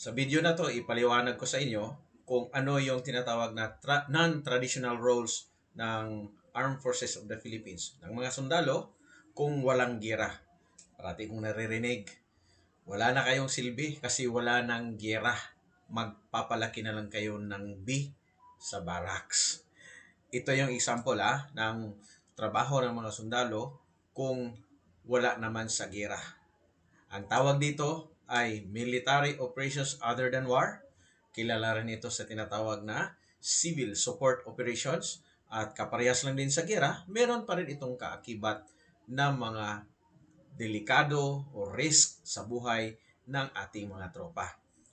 Sa video na to, ipaliwanag ko sa inyo kung ano yung tinatawag na tra- non-traditional roles ng Armed Forces of the Philippines. Ng mga sundalo, kung walang gira. Parati kong naririnig. Wala na kayong silbi kasi wala nang gira. Magpapalaki na lang kayo ng B sa barracks. Ito yung example ah, ng trabaho ng mga sundalo kung wala naman sa gira. Ang tawag dito ay Military Operations Other Than War. Kilala rin ito sa tinatawag na Civil Support Operations. At kaparehas lang din sa gira, meron pa rin itong kaakibat na mga delikado o risk sa buhay ng ating mga tropa.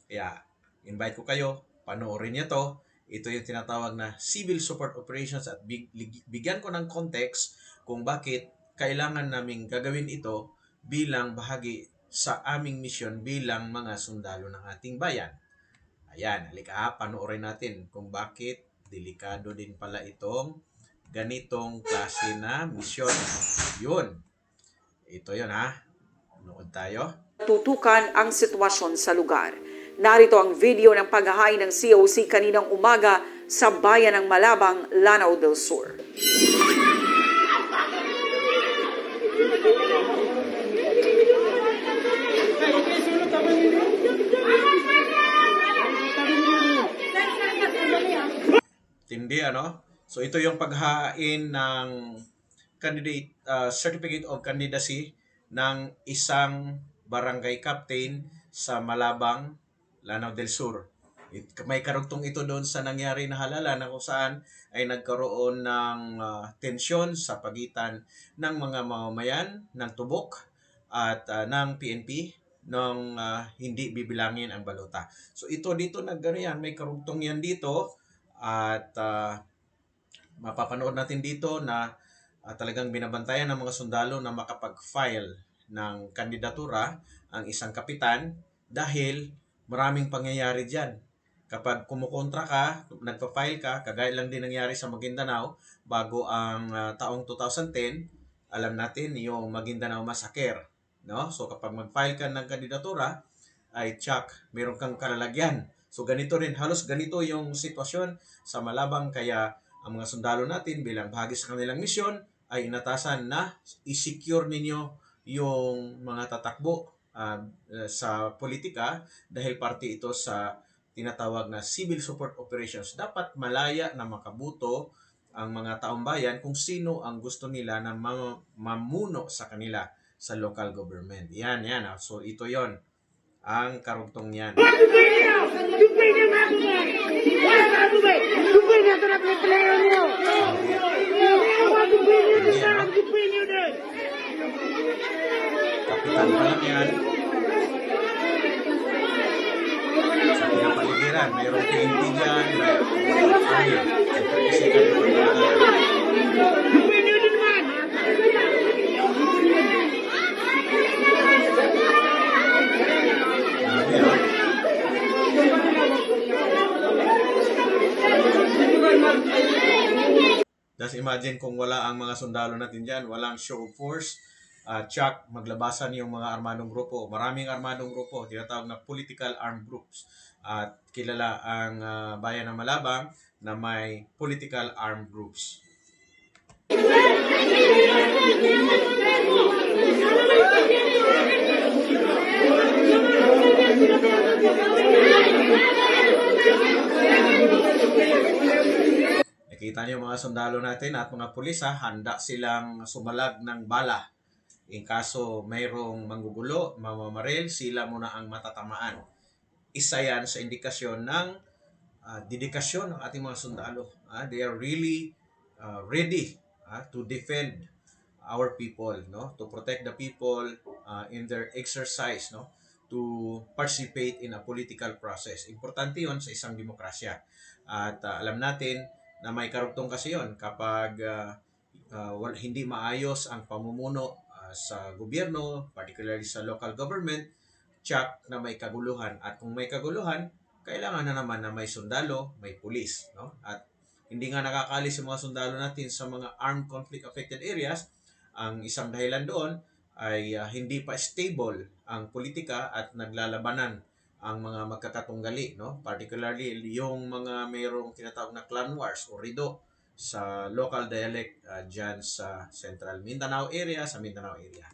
Kaya, invite ko kayo, panoorin niyo to. Ito yung tinatawag na Civil Support Operations at big, bigyan ko ng context kung bakit kailangan naming gagawin ito bilang bahagi sa aming misyon bilang mga sundalo ng ating bayan. Ayan, halika ha, panoorin natin kung bakit delikado din pala itong ganitong klase na misyon. Yun. Ito yun ha. Nood tayo. tutukan ang sitwasyon sa lugar. Narito ang video ng paghahain ng COC kaninang umaga sa bayan ng Malabang, Lanao del Sur. Tindi ano? So ito yung paghain ng candidate uh, certificate of candidacy ng isang barangay captain sa Malabang, Lanao del Sur. It, may karugtong ito doon sa nangyari na halala na kung saan ay nagkaroon ng uh, tensyon sa pagitan ng mga mamamayan ng Tubok at uh, ng PNP nung uh, hindi bibilangin ang balota. So ito dito nagano yan, may karugtong yan dito at uh, mapapanood natin dito na uh, talagang binabantayan ng mga sundalo na makapag-file ng kandidatura ang isang kapitan dahil maraming pangyayari dyan. Kapag kumukontra ka, nagpa-file ka, kagaya lang din nangyari sa Maguindanao bago ang uh, taong 2010, alam natin yung Maguindanao Massacre. No? So kapag mag-file ka ng kandidatura, ay check, meron kang kalalagyan. So ganito rin, halos ganito yung sitwasyon sa Malabang kaya ang mga sundalo natin bilang bahagi sa kanilang misyon ay inatasan na i-secure ninyo yung mga tatakbo uh, sa politika dahil parte ito sa tinatawag na civil support operations. Dapat malaya na makabuto ang mga taong bayan kung sino ang gusto nila na mam- mamuno sa kanila sa local government. Yan, yan. So ito yon ang karugtong yan. Kapitan pa lang yan. Sa pinapaligiran, mayroong PNP dyan, mayroong army. Siyempre kasi kami mga Dubai niyo din man! Grabe, ah. Just imagine kung wala ang mga sundalo natin dyan, walang show of force, uh, Chuck, maglabasan yung mga armadong grupo. Maraming armadong grupo, tinatawag na political armed groups. At kilala ang ah, bayan ng Malabang na may political armed groups. Nakita niyo mga sundalo natin at mga pulis ha, handa silang sumalag ng bala. In kaso mayroong manggugulo, mamamaril, sila muna ang matatamaan. Isa yan sa indikasyon ng ah, dedikasyon ng ating mga sundalo. Ah, they are really ah, ready ah, to defend our people, no? To protect the people ah, in their exercise, no? To participate in a political process. Importante 'yon sa isang demokrasya. At ah, alam natin na may karugtong kasi yon kapag ah, wal- hindi maayos ang pamumuno ah, sa gobyerno, particularly sa local government, check na may kaguluhan. At kung may kaguluhan, kailangan na naman na may sundalo, may pulis. No? At hindi nga nakakalis yung mga sundalo natin sa mga armed conflict affected areas. Ang isang dahilan doon ay ah, hindi pa stable ang politika at naglalabanan ang mga magkakatunggali, no? Particularly yung mga mayroong tinatawag na clan wars o rido sa local dialect uh, dyan sa Central Mindanao area, sa Mindanao area.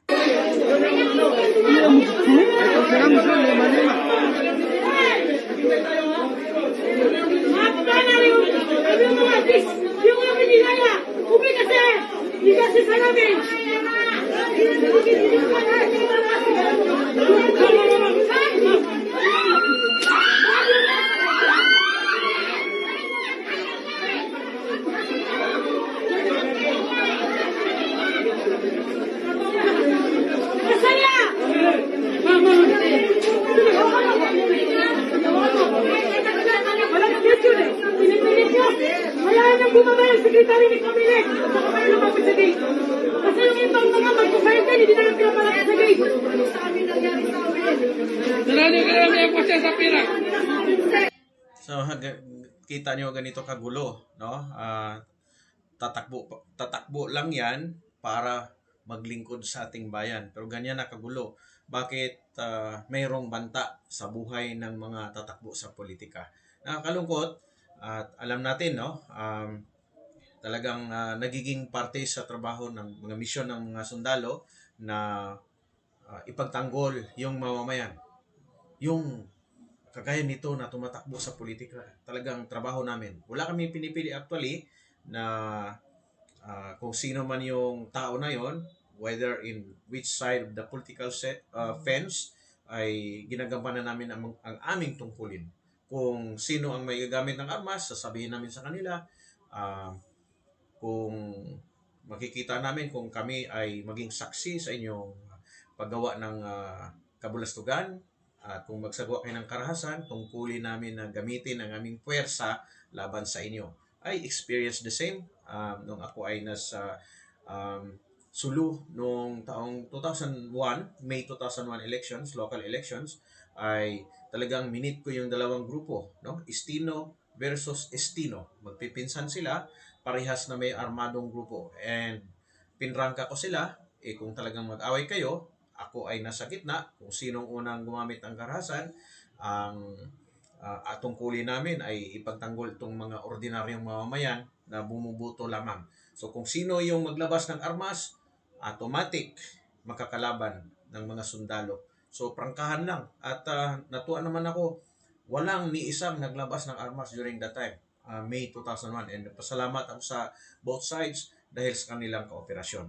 Makakana yung, yung mga dis, yung mga pinigaya. Ubi kasi, hindi kasi sa namin. Masaya! Walang picture eh. Pinipilit nyo. Hayaan nang bumaba yung sekretary ni Camille. Baka kayo lumapit sa gate. Kasi yung ibang mga magpapayag ka, hindi na lang pinapalapit sa gate. So haga- niyo ganito kagulo, no? Ah, tatakbo tatakbo lang 'yan para maglingkod sa ating bayan. Pero ganyan na kagulo. Bakit ah, mayroong banta sa buhay ng mga tatakbo sa politika? Nakakalungkot at alam natin, no? Um, talagang ah, nagiging parte sa trabaho ng mga misyon ng mga sundalo na ah, ipagtanggol yung mamamayan. Yung kagaya nito na tumatakbo sa politika. Talagang trabaho namin. Wala kami pinipili actually na ah, kung sino man yung tao na yon, whether in which side of the political set uh, fence ay ginagampanan namin ang, ang aming tungkulin. Kung sino ang may gagamit ng armas, sasabihin namin sa kanila. ah, kung makikita namin kung kami ay maging saksi sa inyong paggawa ng ah, kabulastugan, at kung magsagawa kayo ng karahasan, tungkulin namin na gamitin ang aming puwersa laban sa inyo. I experienced the same um, nung ako ay nasa um, Sulu noong taong 2001, May 2001 elections, local elections, ay talagang minit ko yung dalawang grupo, no? Estino versus Estino. Magpipinsan sila, parehas na may armadong grupo. And pinrangka ko sila, eh kung talagang mag-away kayo, ako ay nasa gitna, kung sinong unang gumamit ng karahasan, ang uh, atong kuli namin ay ipagtanggol itong mga ordinaryong mamamayan na bumubuto lamang. So kung sino yung maglabas ng armas, automatic makakalaban ng mga sundalo. So prangkahan lang. At uh, natuwa naman ako, walang ni isang naglabas ng armas during that time, uh, May 2001. And pasalamat ako sa both sides dahil sa kanilang kooperasyon.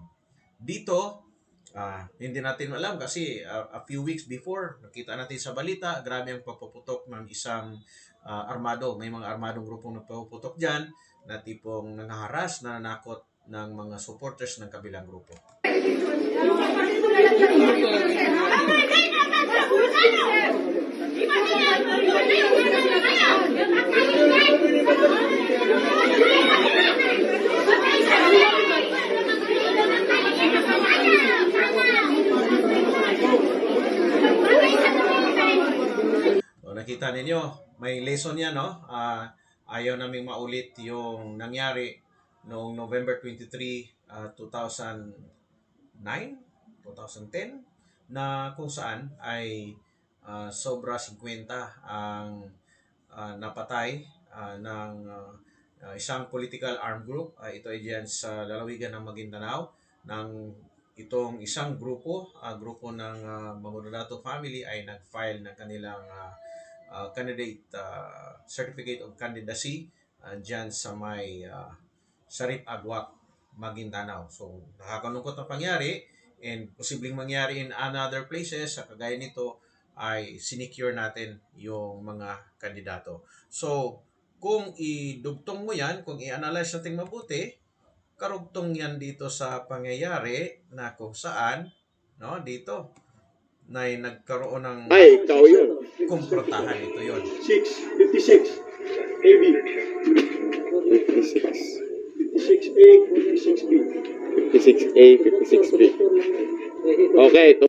Dito, Ah, hindi natin alam kasi ah, a few weeks before, nakita natin sa balita, grabe ang papuputok ng isang ah, armado. May mga armadong grupong nagpapuputok dyan na tipong nangaharas, nananakot ng mga supporters ng kabilang grupo. Ninyo, may lesson yan, no? Ah, ayaw naming maulit yung nangyari noong November 23, ah, 2009, 2010, na kung saan ay ah, sobra 50 ang ah, napatay ah, ng ah, isang political armed group. Ah, ito ay diyan sa lalawigan ng Maguindanao ng itong isang grupo, ah, grupo ng uh, Mamudato family ay nag-file ng kanilang ah, ah, candidate ah, certificate of candidacy uh, dyan sa may ah, Sarip Agwak, Maguindanao. So, nakakalungkot na pangyari and posibleng mangyari in another places sa kagaya nito ay sinecure natin yung mga kandidato. So, kung idugtong mo yan, kung i-analyze natin mabuti, karugtong yan dito sa pangyayari na kung saan, no, dito, na nagkaroon ng Ay, ikaw yun. kumprotahan ito yon. 6, 56, AB. 56. 56A, 56B. 56A, 56B. Okay, ito.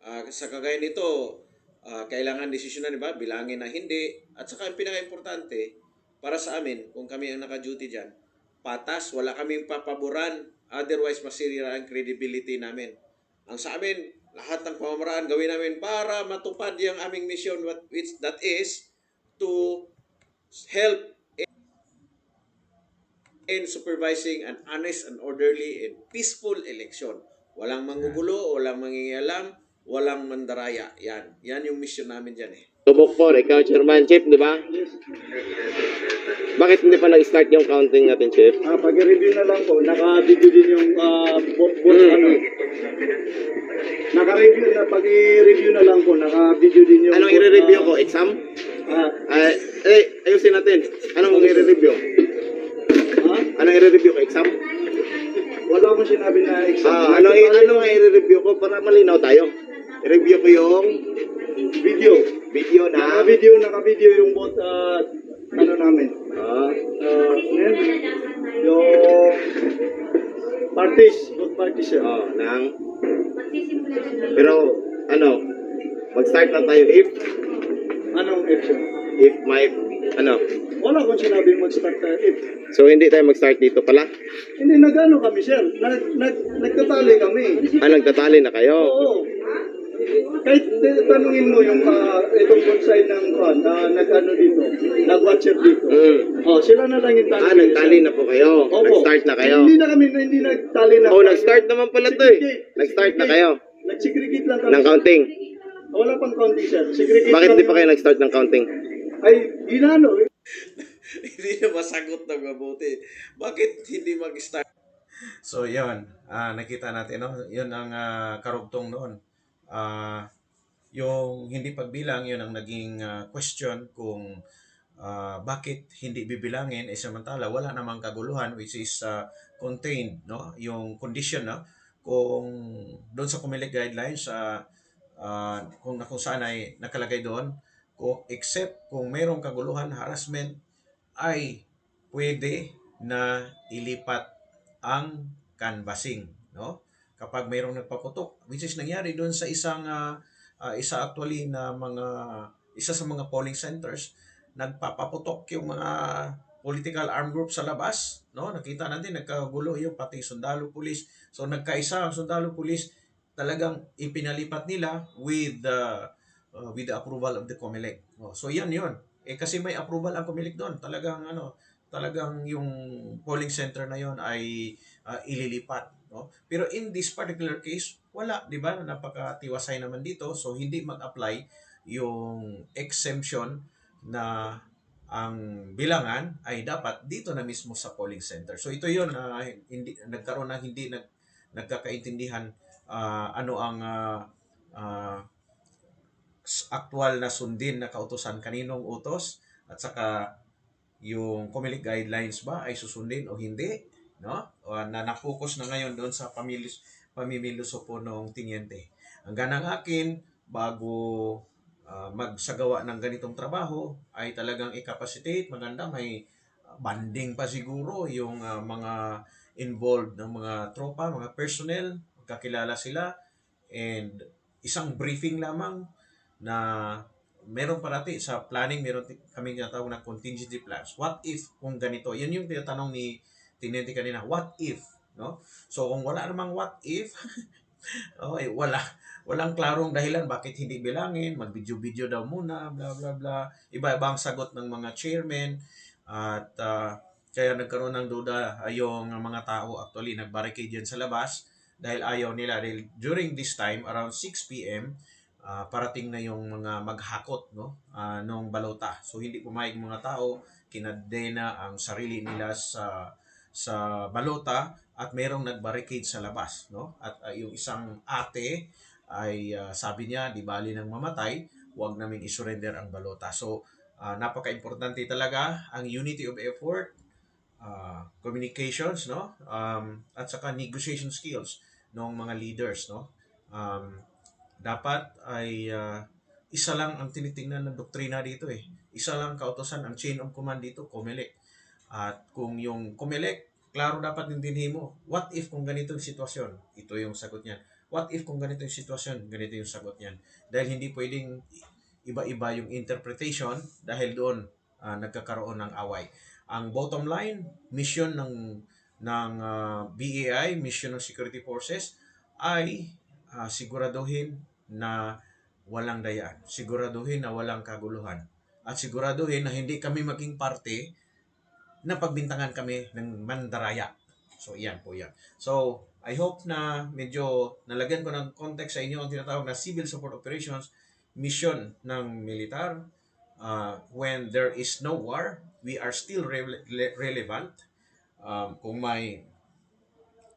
Ah, sa kagaya nito, ah, kailangan desisyonan, di ba? Bilangin na hindi. At saka ang pinaka-importante, para sa amin, kung kami ang naka-duty dyan, patas, wala kaming papaboran. Otherwise, masirira ang credibility namin. Ang sa amin, lahat ng pamamaraan gawin namin para matupad yung aming mission which that is to help in supervising an honest and orderly and peaceful election. Walang manggugulo, walang mangingialam, walang mandaraya. Yan. Yan yung mission namin dyan eh. Tumukfor, ikaw chairman, Chief, di ba? Bakit hindi pa nag-start yung counting natin, Chief? Ah, pag-review na lang po, naka-video din yung ah, vote, vote Mm. ano. Naka-review na, pag-i-review na lang po, naka-video din yung Anong i-review ah, ko? Exam? Ah, Ah, eh, ayusin natin. Anong i-review? ah, Anong i-review ko? Exam? wala akong sinabi na exam. Ah, ano, ano nga i-review ko para malinaw tayo? I-review ko yung Video. video na... Naka-video, naka-video yung vote, ah, parties, vote parties yun. oh, ng... Pero, ano, mag-start na tayo if, Anong option? if my, ano, Wala akong sinabi mag-start na if. so hindi tayo mag-start dito pala? Hindi, nag-ano kami, sir. Nag, nag, nagtatali kami. Ah, nagtatali na kayo? Oo. Kahit eh, tanungin mo yung uh, itong side ng uh, na nag-ano dito, nag-watcher dito. Mm. Oh, sila na lang yung tanongin. Ah, nagtali na po kayo. Opo. Nag-start na kayo. Hindi na kami, hindi nagtali na. Oh, nag-start naman pala to eh. Nag-start na kayo Nag-segregate lang kami. ng counting. Wala pang counting, sir. Segregate Bakit lang di pa kayo nag-start ng counting? Ay, ginano. eh. hindi na masagot ng mabuti. Bakit hindi mag-start? So, yun. Ah, nakita natin, no? Yun ang ah, karugtong noon. Ah, yung hindi pagbilang, yun ang naging ah, question kung ah, bakit hindi bibilangin. Eh samantala wala namang kaguluhan which is ah, contained no? Yung condition no? Kung doon sa Comelec guidelines sa kung na kung saan ay nakalagay doon kung except kung mayroong kaguluhan harassment ay pwede na ilipat ang canvassing no? Kapag mayroong nagpaputok which is nangyari doon sa isang ah, ah, isa actually na mga isa sa mga polling centers nagpapaputok yung mga political armed group sa labas no? Nakita natin nagkagulo yung pati sundalo police so nagkaisa ang sundalo police talagang ipinalipat nila with the uh, with the approval of the COMELEC. Oh, so yan yun. Eh kasi may approval ang COMELEC doon. Talagang ano talagang yung polling center na yon ay uh, ililipat no? Pero in this particular case wala di ba? Napakatiwasay naman dito. So hindi mag-apply yung exemption na ang bilangan ay dapat dito na mismo sa polling center. So ito 'yon na hindi nagkaroon ng hindi nag nagkakaintindihan ah, ano ang ah, ah, s- actual na sundin na kautosan kaninong utos at saka yung COMELEC guidelines ba ay susundin o hindi no o, na na-focus na ngayon doon sa pamilis pamimiluso po ng tinyente ang ganang akin bago ah, magsagawa ng ganitong trabaho ay talagang i-capacitate maganda may banding pa siguro yung ah, mga involved ng mga tropa mga personnel magkakilala sila and isang briefing lamang na meron parati sa planning, meron kaming tinatawag na contingency plans. What if kung ganito? Yan yung tinatanong ni Tinente kanina, what if? No? So kung wala namang what if, okay, wala walang klarong dahilan bakit hindi bilangin, mag-video-video daw muna, bla bla bla. Iba-iba ang sagot ng mga chairman at ah, kaya nagkaroon ng duda yung mga tao actually nag-barricade yan sa labas dahil ayaw nila dahil during this time around 6 p.m. ah, parating na yung mga maghakot no ah, nung balota. So hindi pumayag mga tao, kinadena ang sarili nila sa sa balota at merong nagbarricade sa labas no? At ah, yung isang ate ay ah, sabi niya di bali nang mamatay huwag namin isurrender ang balota. So ah, napaka-importante talaga ang unity of effort ah, communications no? Um, at saka negotiation skills ng mga leaders no? Um, dapat ay ah, isa lang ang tinitingnan ng doktrina dito eh. Isa lang kautosan ang chain of command dito COMELEC at kung yung COMELEC klaro dapat intindihin mo. What if kung ganito yung sitwasyon? Ito yung sagot niyan. What if kung ganito yung sitwasyon ganito yung sagot niyan? Dahil hindi pwedeng iba-iba yung interpretation dahil doon ah, nagkakaroon ng away. Ang bottom line mission ng ng ah, BAI mission ng security forces ay ah, siguraduhin na walang dayaan. Siguraduhin na walang kaguluhan. At siguraduhin na hindi kami maging parte na pagbintangan kami ng mandaraya. So, iyan po yan. So, I hope na medyo nalagyan ko ng context sa inyo ang tinatawag na civil support operations, mission ng militar. Uh, when there is no war, we are still rele- le- relevant. Um, kung may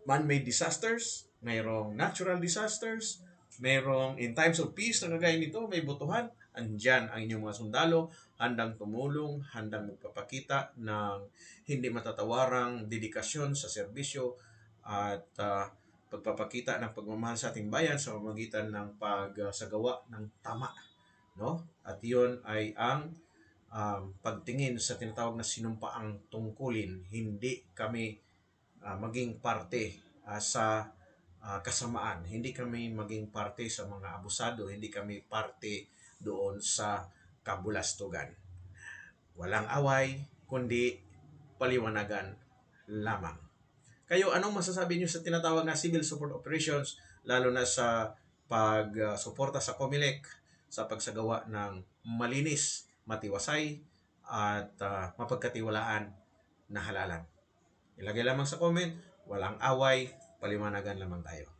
man-made disasters, mayroong natural disasters, mayroong in times of peace na kagaya nito, may butuhan, andyan ang inyong mga sundalo, handang tumulong, handang magpapakita ng hindi matatawarang dedikasyon sa serbisyo at ah, pagpapakita ng pagmamahal sa ating bayan sa pamamagitan ng pagsagawa ng tama. No? At yun ay ang um, pagtingin sa tinatawag na sinumpaang tungkulin. Hindi kami ah, maging parte ah, sa ah, kasamaan. Hindi kami maging parte sa mga abusado. Hindi kami parte doon sa kabulastugan. Walang away, kundi paliwanagan lamang. Kayo, anong masasabi niyo sa tinatawag na civil support operations, lalo na sa pagsuporta sa COMELEC, sa pagsagawa ng malinis, matiwasay, at ah, mapagkatiwalaan na halalan? Ilagay lamang sa comment, walang away, paliwanagan lamang tayo.